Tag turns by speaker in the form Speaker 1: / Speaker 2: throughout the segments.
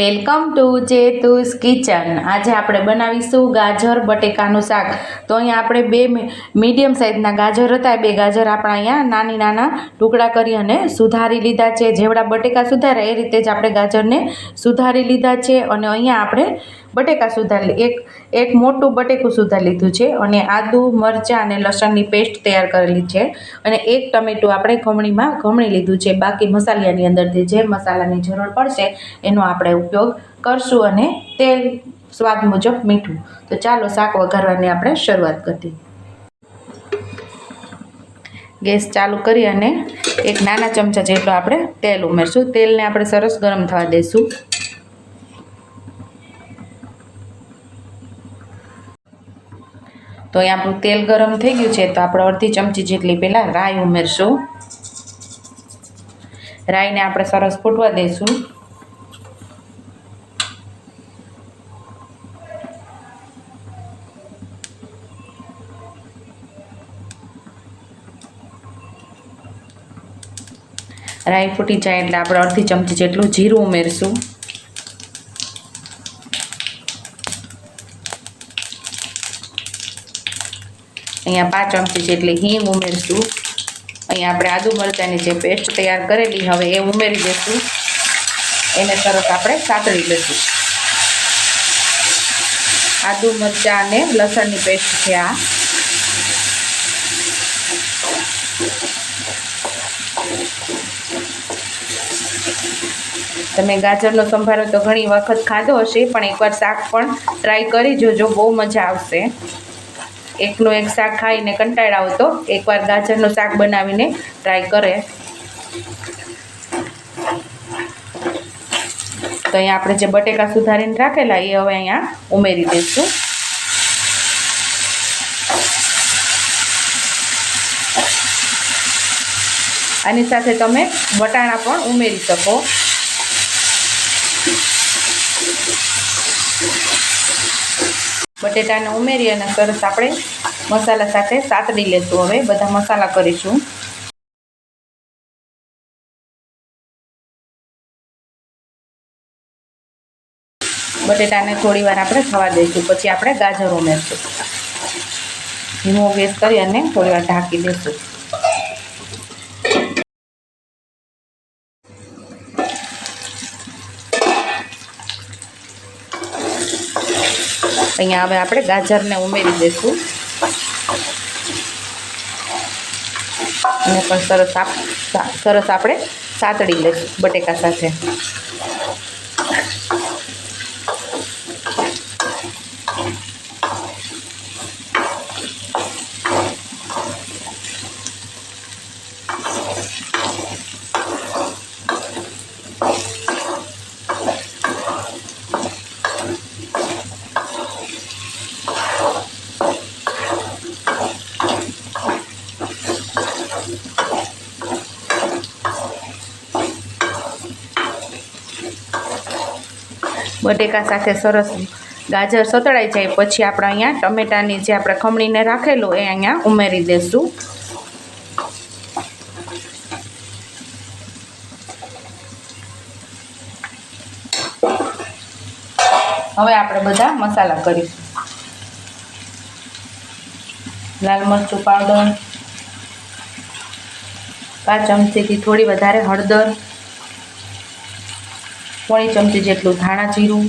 Speaker 1: Welcome to ચેતુસ kitchen. આજે આપણે બનાવીશું ગાજર બટેકાનું શાક. તો અહીંયા આપણે બે મીડિયમ સાઇઝના ગાજર હતા. બે ગાજર આપણા અહીંયા નાની નાના ટુકડા કરી અને સુધારી લીધા છે. જેવડા બટેકા સુધારે એ રીતે જ આપણે ગાજરને સુધારી લીધા છે. અને અહીંયા આપણે બટેકા સુધારી એક એક મોટું બટેકું સુધારી લીધું છે અને આદું, મરચાં અને લસણની પેસ્ટ તૈયાર કરેલી છે. અને એક ટમેટું આપણે ખમણીમાં ખમણી લીધું છે. બાકી મસાલિયાની અંદરથી જે મસાલાની જરૂર પડશે એનો આપણે ઉપયોગ કરશું અને તેલ સ્વાદ મુજબ મીઠું. તો ચાલો શાક વઘારવાની આપણે શરૂઆત કરી ગેસ ચાલુ કરી અને એક નાના ચમચા જેટલું આપણે તેલ ઉમેરશું. તેલને આપણે સરસ ગરમ થવા દઈશું તો અહીં આપણું તેલ ગરમ થઈ ગયું છે, તો આપણે અડધી ચમચી જેટલી પહેલાં રાઈ ઉમેરશું. રાઈને આપણે સરસ ફૂટવા દઈશું રાઈ ફૂટી જાય એટલે આપણે અડધી ચમચી જેટલું જીરું ઉમેરશું. અહીંયા પાંચ ચમચી જેટલી હિંગ ઉમેરશું. અહીંયા આપણે આદુ મરચાંની જે પેસ્ટ તૈયાર કરેલી હવે એ ઉમેરી દઈશું એને સરસ આપણે સાતળી લઈશું આદુ મરચાં અને લસણની પેસ્ટ છે આ. તમે ગાજરનો સંભારો તો ઘણી વખત ખાધો હશે, પણ એકવાર શાક પણ ટ્રાય કરી જોજો, બહુ મજા આવશે. એકનું એક શાક ખાઈને કંટાળા તો એકવાર ગાજરનું શાક બનાવીને ટ્રાય કરે. તો અહીંયા આપણે જે બટેકા સુધારીને રાખેલા એ હવે અહીંયા ઉમેરી દઈશું. આની સાથે તમે વટાણા પણ ઉમેરી શકો. બટેટાને ઉમેરી અને સરસ આપણે મસાલા સાથે સાતડી લેશું હવે, બધા મસાલા કરીશું. બટેટાને થોડી વાર આપણે થવા દઈશું, પછી આપણે ગાજર ઉમેરશું ધીમો ગેસ કરી અને થોડી વાર ઢાંકી દઈશું અહીંયા હવે આપણે ગાજરને ઉમેરી દઈશું અને પણ સરસ સરસ આપણે સાતડી લઈશું બટેકા સાથે. બટેકા સાથે સરસ ગાજર સતળાઈ જાય, પછી આપણે અહીંયા ટમેટાની જે આપણે ખમણીને રાખેલું એ અહીંયા ઉમેરી દઈશું હવે આપણે બધા મસાલા કરીશું. લાલ મરચું પાવડર પાંચ ચમચીથી થોડી વધારે હળદર પોણી ચમચી જેટલું ધાણા જીરું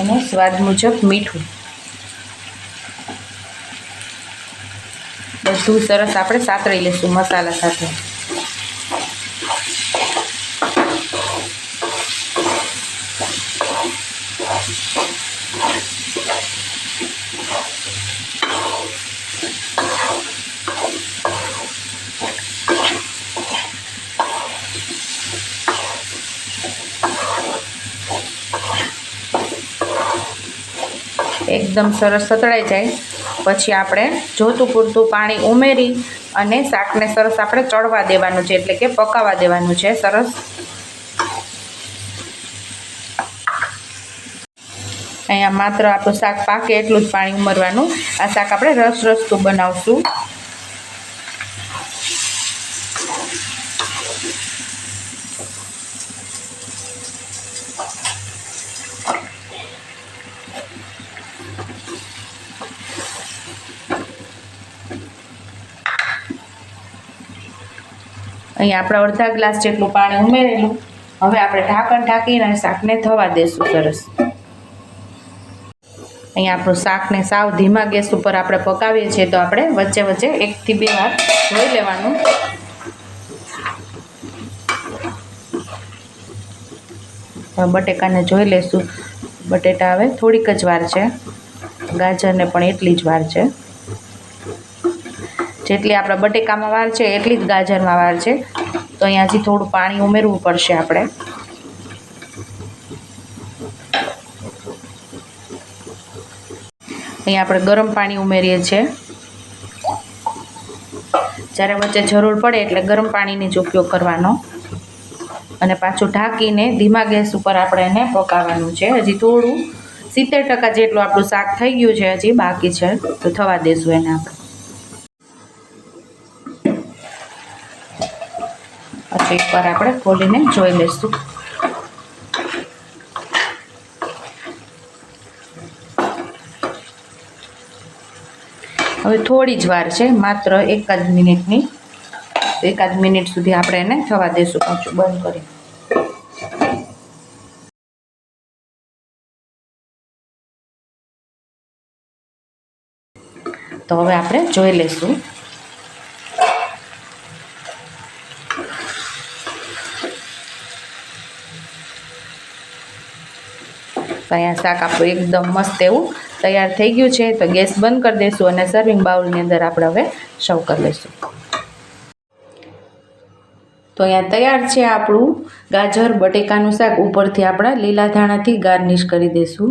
Speaker 1: અને સ્વાદ મુજબ મીઠું. બધું સરસ આપણે સાતળી લઈશું મસાલા સાથે. એકદમ સરસ સતળાઈ જાય. પછી આપણે જોતું પૂરતું પાણી ઉમેરી અને શાકને સરસ આપણે ચડવા દેવાનું છે, એટલે કે પકાવવા દેવાનું છે. સરસ. અહીંયા માત્ર આપણું શાક પાકે એટલું જ પાણી ઉમેરવાનું. આ શાક આપણે રસ રસતું બનાવશું. અહીં આપણે અડધા ગ્લાસ જેટલું પાણી ઉમેરેલું. હવે આપણે ઢાંકણ ઢાંકીને શાકને થવા દઈશું સરસ. અહીંયા આપણું શાકને સાવ ધીમા ગેસ ઉપર આપણે પકાવીએ છીએ તો આપણે વચ્ચે વચ્ચે એકથી બે વાર જોઈ લેવાનું. બટેકાને જોઈ લેશું. બટેટા હવે થોડીક જ વાર છે. ગાજરને પણ એટલી જ વાર છે. જેટલી આપણા બટેકામાં વાર છે, એટલી જ ગાજરમાં વાર છે. તો અહીંયા હજી થોડું પાણી ઉમેરવું પડશે આપણે. અહીંયા આપણે ગરમ પાણી ઉમેરીએ છીએ. જ્યારે વચ્ચે જરૂર પડે એટલે ગરમ પાણીની જ ઉપયોગ કરવાનો. અને પાછું ઢાંકીને ધીમા ગેસ ઉપર આપણે એને પકાવવાનું છે. હજી થોડું સિત્તેર ટકા જેટલું આપણું શાક થઈ ગયું છે હજી બાકી છે. તો થવા દેશું એને આપણે. પછી એકવાર આપણે ખોલીને જોઈ લઈશું. હવે થોડી જ વાર છે, માત્ર એકાદ મિનિટની. એકાદ મિનિટ સુધી આપણે એને થવા દઈશું પાછું બંધ કરી. તો હવે આપણે જોઈ લઈશું. તો અહીંયા શાક આપણું એકદમ મસ્ત એવું તૈયાર થઈ ગયું છે. તો ગેસ બંધ કરી દઈશું અને સર્વિંગ બાઉલની અંદર આપણે હવે સર્વ કરી લઈશું. તો અહીંયા તૈયાર છે આપણું ગાજર, બટેકાનું શાક ઉપરથી આપણે લીલા ધાણાથી ગાર્નિશ કરી દઈશું.